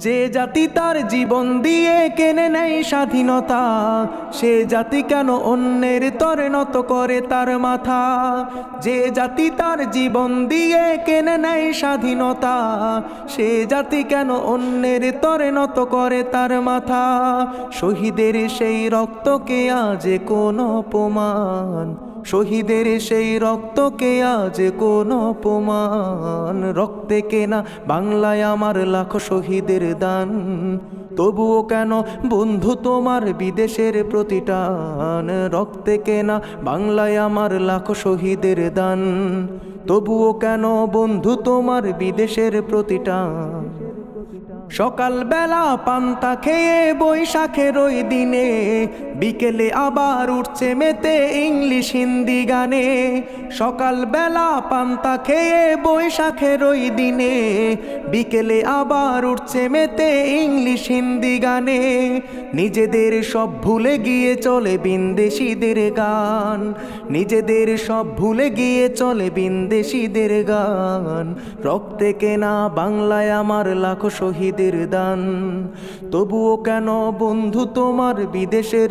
যে জাতি তার জীবন দিয়ে কেনে নেয় স্বাধীনতা, সে জাতি কেন অন্যের তরে নত করে তার মাথা? যে জাতি তার জীবন দিয়ে কেনে নেয় স্বাধীনতা, সে জাতি কেন অন্যের তরে নত করে তার মাথা? শহীদের সেই রক্তকে আজ কোনো অপমান শহীদের সেই রক্তকে আজ কোন অপমান রক্তে কেনা বাংলায় আমার লাখো শহীদের দান। তবুও কেন বন্ধু তোমার বিদেশের প্রতিটান? রক্তে কেনা বাংলায় আমার লাখো শহীদের দান। তবুও কেন বন্ধু তোমার বিদেশের প্রতিটান? সকাল বেলা পান্তা খেয়ে বৈশাখের ওই দিনে বিকেলে আবার উঠছে মেতে ইংলিশ হিন্দি গানে। সকাল বেলা পান্তা খেয়ে বৈশাখের ওই দিনে। বিকেলে আবার উঠছে মেতে ইংলিশ হিন্দি গানে। নিজেদের সব ভুলে গিয়ে চলে বিন্দেশিদের গান। নিজেদের সব ভুলে গিয়ে চলে বিন্দেশিদের গান। রক্তে কেনা বাংলায় আমার লাখো শহীদের দান। তবুও কেন বন্ধু তোমার বিদেশের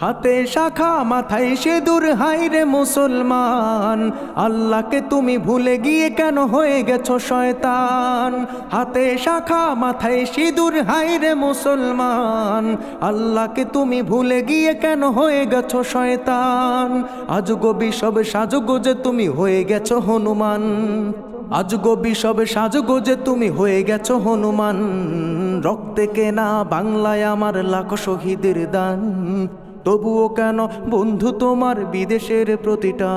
হাতে শাখা মাথায় সে সিঁদুর হাইরে মুসলমান। আল্লাহকে তুমি ভুলে গিয়ে কেন হয়ে গেছো শয়তান? হাতে শাখা মাথায় সিঁদুর হাইরে মুসলমান। আল্লাহকে তুমি ভুলে গিয়ে কেন হয়ে গেছো শয়তান? আজ গবি সব সাজগো যে তুমি হয়ে গেছো হনুমান। আজ গবি সবে সাজগো যে তুমি হয়ে গেছো হনুমান। রক্তে কেনা বাংলায় আমার লাখ শহীদের দান। তবুও কেন বন্ধু তোমার বিদেশের প্রতিটা